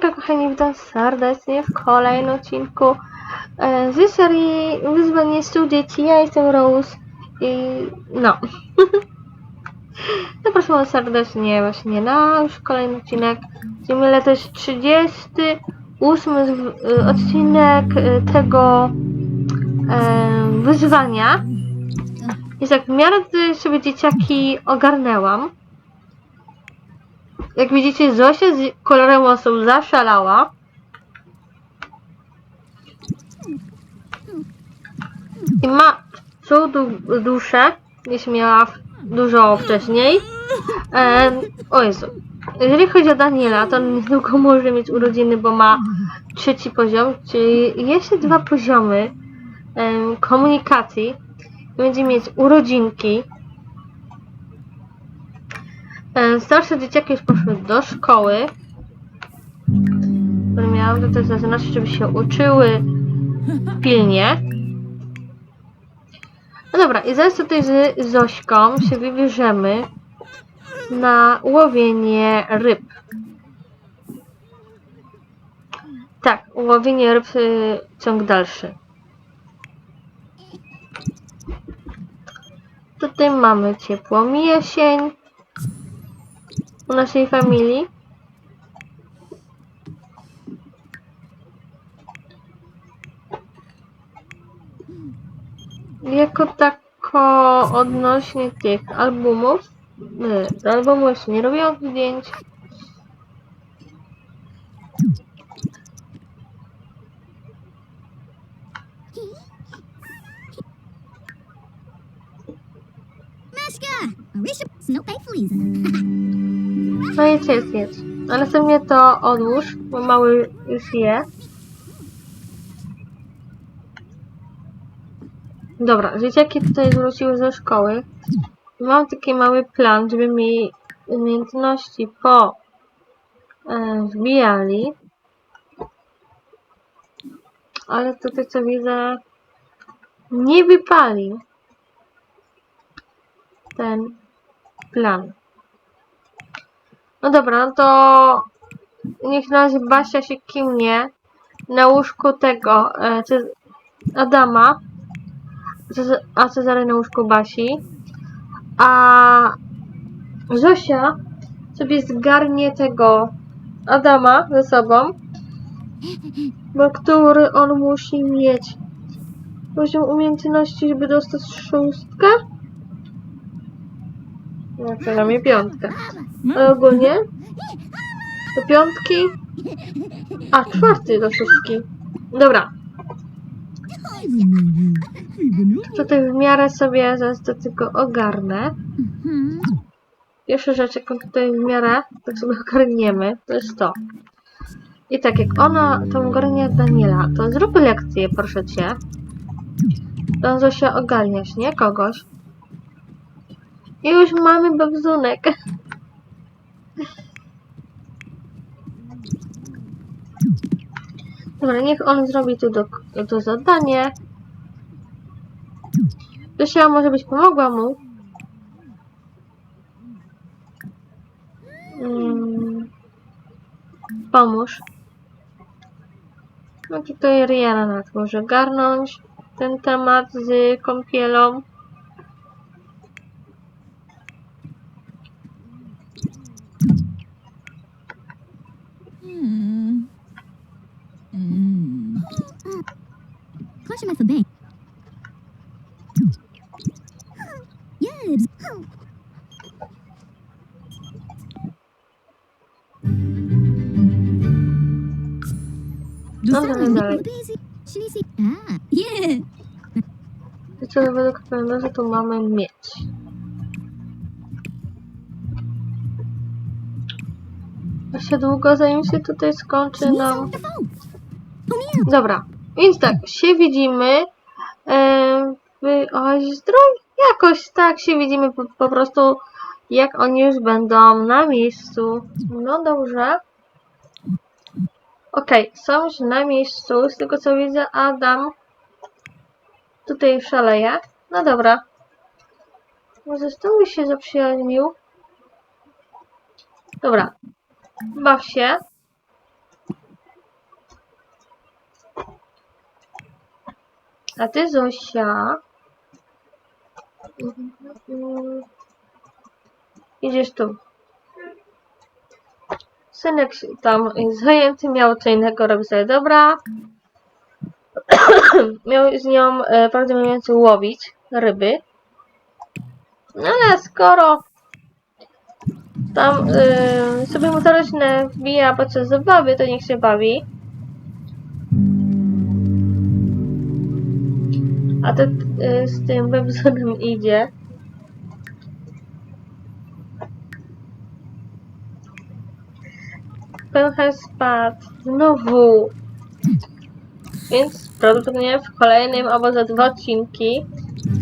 Hejka kochani, witam serdecznie w kolejnym odcinku e, z serii Wyzwanie 100 dzieci. Ja jestem Rose i no. Zapraszam serdecznie właśnie na już kolejny odcinek. Mylę to jest 38 z- e, odcinek e, tego e, wyzwania. Jest tak, w miarę sobie dzieciaki ogarnęłam. Jak widzicie, Zosia z kolorem osób zaszalała. I ma całą du- duszę, niż miała dużo wcześniej. E, o Jezu. Jeżeli chodzi o Daniela, to on niedługo może mieć urodziny, bo ma trzeci poziom, czyli jeszcze dwa poziomy komunikacji. Będzie mieć urodzinki. E, Starsze dzieciaki już poszły do szkoły. które Miałam to też zaznaczyć, żeby się uczyły pilnie. No dobra, i zaraz tutaj z Zośką się wybierzemy na łowienie ryb. Tak, łowienie ryb y, ciąg dalszy. Tutaj mamy ciepłą jesień u naszej familii. Jako tako odnośnie tych albumów, do albumu jeszcze nie robiłam zdjęć. Maszka! Arisha Snow Please. No jedz, jedz, jedz. A następnie to odłóż, bo mały już je. Dobra, dzieciaki tutaj wróciły ze szkoły. Mam taki mały plan, żeby mi umiejętności po e, wbijali. Ale tutaj co widzę nie wypalił ten plan. No dobra, no to niech na razie Basia się kimnie na łóżku tego e, Adama, a Cezary na łóżku Basi, a Zosia sobie zgarnie tego Adama ze sobą, bo który on musi mieć poziom umiejętności, żeby dostać szóstkę? No, przynajmniej piątkę. A ogólnie do piątki, a czwarty do szóstki. Dobra, tutaj w miarę sobie zaraz to tylko ogarnę. Pierwsza rzecz, jaką tutaj w miarę tak sobie ogarniemy, to jest to. I tak, jak ona to ogarnia Daniela, to zrób lekcję, proszę cię. To Zosia ogarniasz, nie? Kogoś. Już mamy bebzunek. Dobra, niech on zrobi tu do, to zadanie. Zosia może być pomogła mu. Mm, pomóż. No tutaj Rihanna może garnąć ten temat z kąpielą. No dalej, dalej. Ah, yeah. I co według kalendarza tu mamy mieć? Jeszcze długo zanim się tutaj skończy nam. Dobra, więc tak, się widzimy e, w. Jakoś tak się widzimy po, po prostu, jak oni już będą na miejscu. No dobrze. Okej, okay, są już na miejscu, z tego co widzę, Adam tutaj szaleje. No dobra. Może znowu się zaprzyjaźnił. Dobra. Baw się. A ty, Zosia... Mhm. Idziesz tu. Synek tam zajęty, miał co innego robić sobie. Dobra. miał z nią e, mówiąc łowić ryby. No ale skoro tam e, sobie mu to roślinę wbija podczas zabawy, to niech się bawi. A to y, z tym webzonem idzie. Pęcha spadł. Znowu. Więc prawdopodobnie w kolejnym albo za dwa odcinki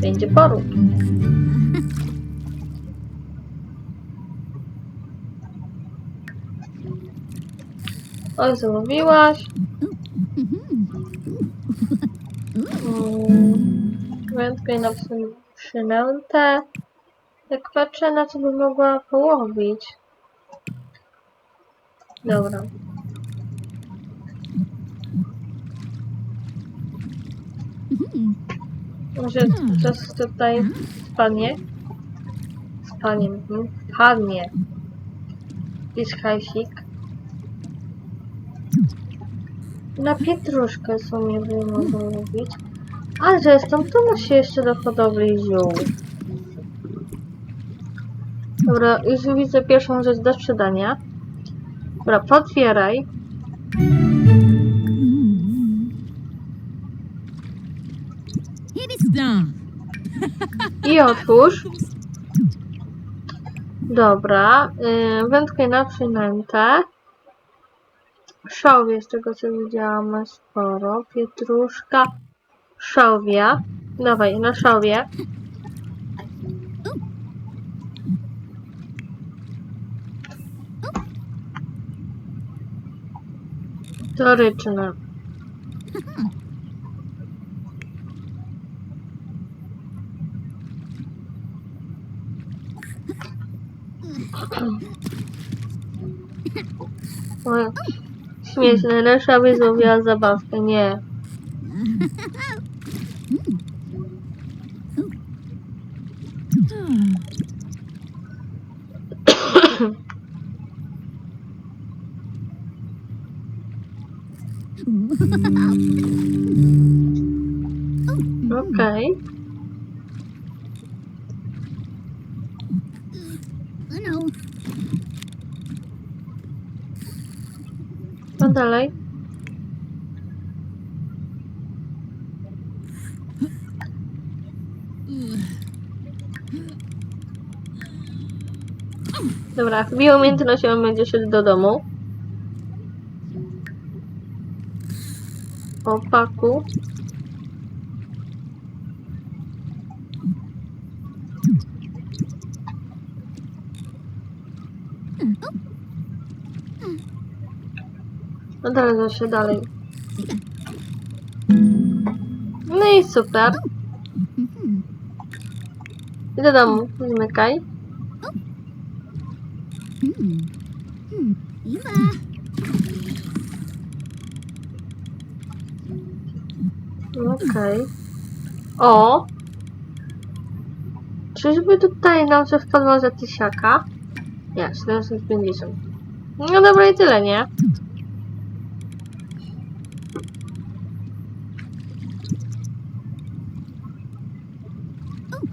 będzie poród. Oj, zamówiłaś. Mm, Wędkę na przyn- przynętę. Jak patrzę na co by mogła połowić. Dobra. Może coś tutaj spadnie? Spadnie. mhm. Spadnie. Jest hajsik. Na pietruszkę w sumie by mogła mówić. A zresztą tu musi jeszcze do hodowli ziół. Dobra, już widzę pierwszą rzecz do sprzedania. Dobra, potwieraj. I otwórz. Dobra, yy, wędkę na przynętę. Szałwie, z tego co widziałam, sporo. Pietruszka. Szałwia. Dawaj, na szałwie. Toryczne. O, Śmieszne, nasza wyzłowiła zabawkę, nie. Okej. Co dalej? Dobra, wbił umiejętność, on będzie szedł do domu. Opaku. No dalej, jeszcze dalej. No i super. Mhm. I do domu. Zmykaj. Hmm. Hmm. Eva. Okej. O! Czyżby tutaj nam coś wpadło za tysiaka? Nie, 750. No dobra i tyle, nie?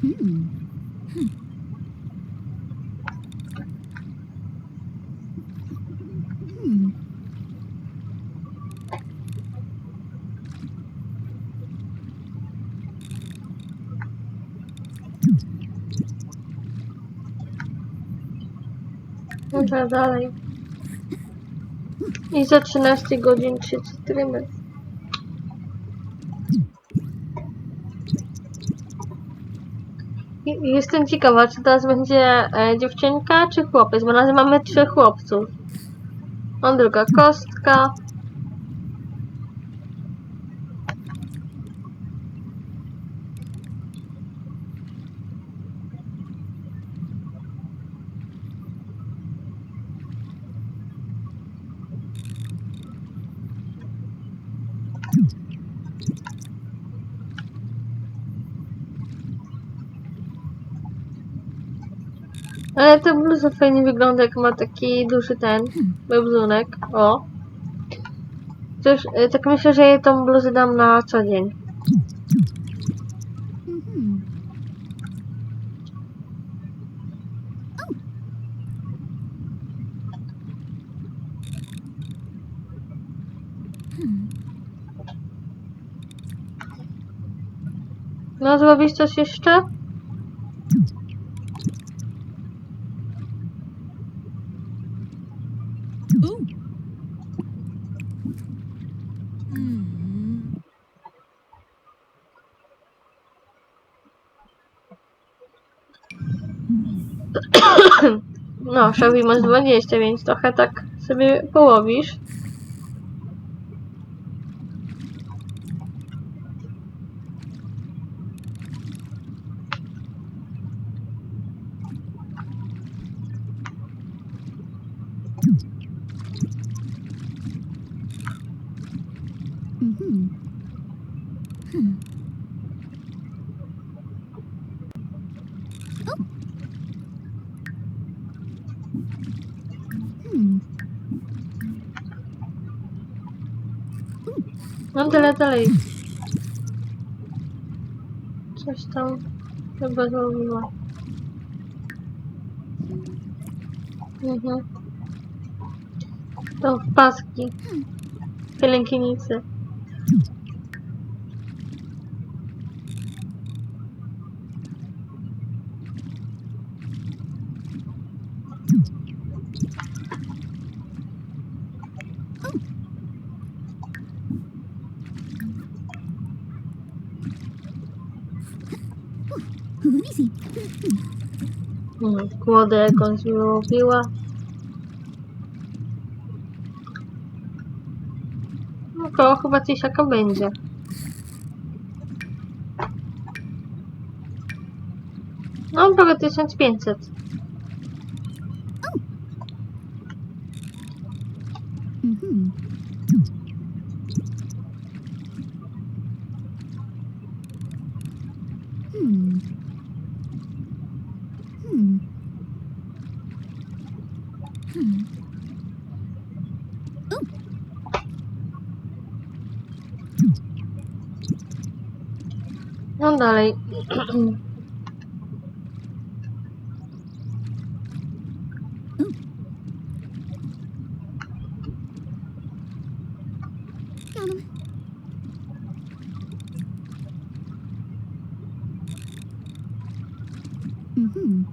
Hmm. Dalej. I za 13 godzin trzeci trymestr. I- i Jestem ciekawa, czy teraz będzie e, dziewczynka czy chłopiec, bo na mamy trzech chłopców. On druga kostka. Ale ta bluza fajnie wygląda, jak ma taki duży ten bebzunek. O. Też, y, tak myślę, że jej tą bluzę dam na co dzień. Mhm. No, zrobić coś jeszcze? Ooh. Hmm. No, Shelby masz 20, więc trochę tak sobie połowisz. Mhm. Hmm. Oh. Hmm. No tyle dalej. Coś tam chyba zrobiła. Mhm. To w paski. Pielęgnicy. Kłodę jakąś wyłowiła. No koło chyba tysiaka będzie. No prawie 1500. Mhm. Hmm. Hmm. Hmm. No dalej. Him. Mhm.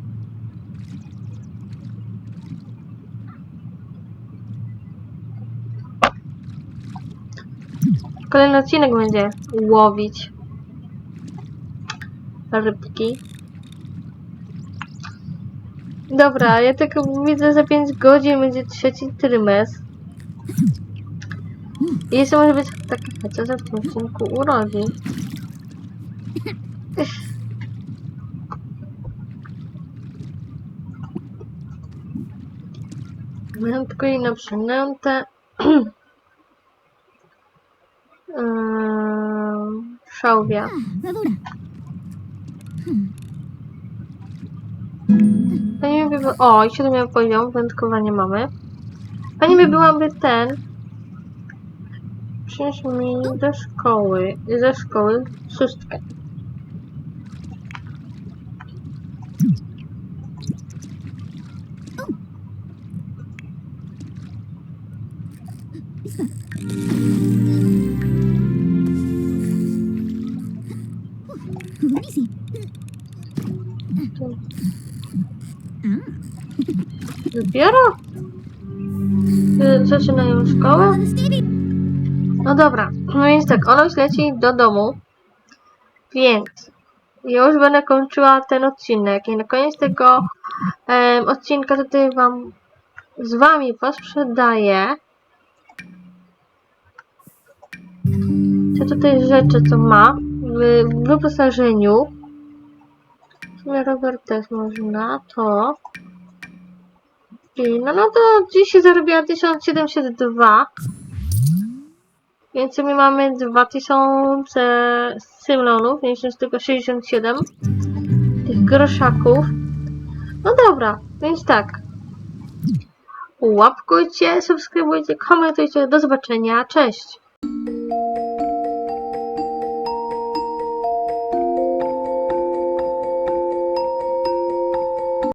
Kolejny odcinek będzie łowić rybki. Dobra, ja tylko widzę za 5 godzin będzie trzeci trymestr. I jeszcze może być taki chociaż w tym odcinku urodzin. Miętko i na przynętę. Ehm, Szałwia. Mi by... O, i siódmy poziom, wędkowanie mamy. Pani by byłaby ten... Przynieś mi do szkoły, ze szkoły szóstkę. Dopiero? Y, Zaczynają szkołę? The steady. No dobra, no więc tak, już leci do domu, więc już będę kończyła ten odcinek i na koniec tego em, odcinka tutaj wam z wami posprzedaję te tutaj rzeczy, co ma w, wyposażeniu. W sumie Robert też można, to no, no to dziś się zarobiła 1702 więc my mamy 2000 symlonów, mieliśmy tego 67 tych groszaków. No dobra, Więc tak. Łapkujcie, subskrybujcie, komentujcie. Do zobaczenia. Cześć!